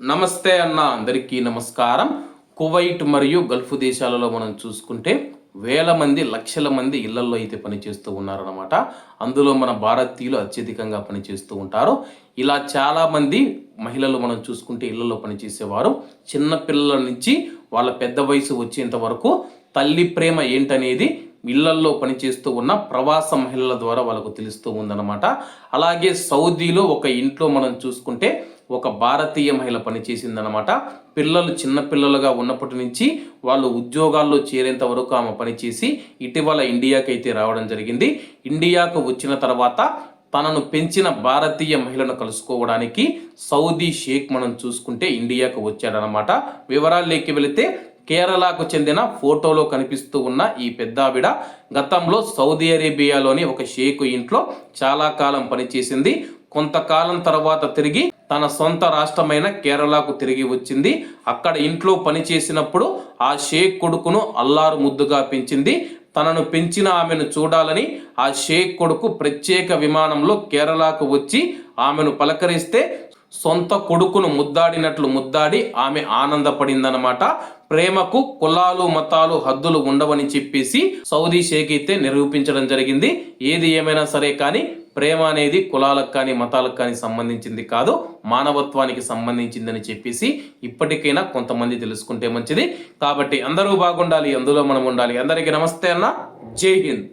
నమస్తే అన్న అందరికీ నమస్కారం. కువైట్ మరియు గల్ఫ్ దేశాలలో మనం చూసుకుంటే వేల మంది లక్షల మంది ఇళ్ళలో అయితే పనిచేస్తూ ఉన్నారన్నమాట. అందులో మన భారతీయులు అత్యధికంగా పనిచేస్తూ ఉంటారు. ఇలా చాలామంది మహిళలు మనం చూసుకుంటే ఇళ్ళలో పనిచేసేవారు. చిన్నపిల్లల నుంచి వాళ్ళ పెద్ద వయసు వచ్చేంత వరకు తల్లి ప్రేమ ఏంటనేది ఇళ్ళల్లో పనిచేస్తూ ఉన్న ప్రవాస మహిళల ద్వారా వాళ్ళకు తెలుస్తూ ఉందన్నమాట. అలాగే సౌదీలో ఒక ఇంట్లో మనం చూసుకుంటే ఒక భారతీయ మహిళ పనిచేసిందనమాట పిల్లలు చిన్నపిల్లలుగా ఉన్నప్పటి నుంచి వాళ్ళు ఉద్యోగాల్లో చేరేంత వరకు ఆమె పనిచేసి ఇటీవల ఇండియాకి అయితే రావడం జరిగింది. ఇండియాకు వచ్చిన తర్వాత తనను పెంచిన భారతీయ మహిళను కలుసుకోవడానికి సౌదీ షేక్ మనం చూసుకుంటే ఇండియాకు వచ్చాడనమాట వివరాల్లోకి వెళితే కేరళకు చెందిన ఫోటోలో కనిపిస్తూ ఉన్న ఈ పెద్దావిడ గతంలో సౌదీ అరేబియాలోని ఒక షేక్ ఇంట్లో చాలా కాలం పనిచేసింది. కొంతకాలం తర్వాత తిరిగి తన సొంత రాష్ట్రమైన కేరళకు తిరిగి వచ్చింది. అక్కడ ఇంట్లో పనిచేసినప్పుడు ఆ షేక్ కొడుకును అల్లారు ముద్దుగా పెంచింది. తనను పెంచిన ఆమెను చూడాలని ఆ షేక్ కొడుకు ప్రత్యేక విమానంలో కేరళకు వచ్చి ఆమెను పలకరిస్తే సొంత కొడుకును ముద్దాడినట్లు ముద్దాడి ఆమె ఆనందపడిందనమాట ప్రేమకు కులాలు మతాలు హద్దులు ఉండవని చెప్పేసి సౌదీ షేక్ అయితే నిరూపించడం జరిగింది. ఏది ఏమైనా సరే కానీ ప్రేమ అనేది కులాలకు కానీ మతాలకు కానీ సంబంధించింది కాదు మానవత్వానికి సంబంధించిందని చెప్పేసి ఇప్పటికైనా కొంతమంది తెలుసుకుంటే మంచిది. కాబట్టి అందరూ బాగుండాలి అందులో మనం ఉండాలి. అందరికీ నమస్తే అన్న. జై హింద్.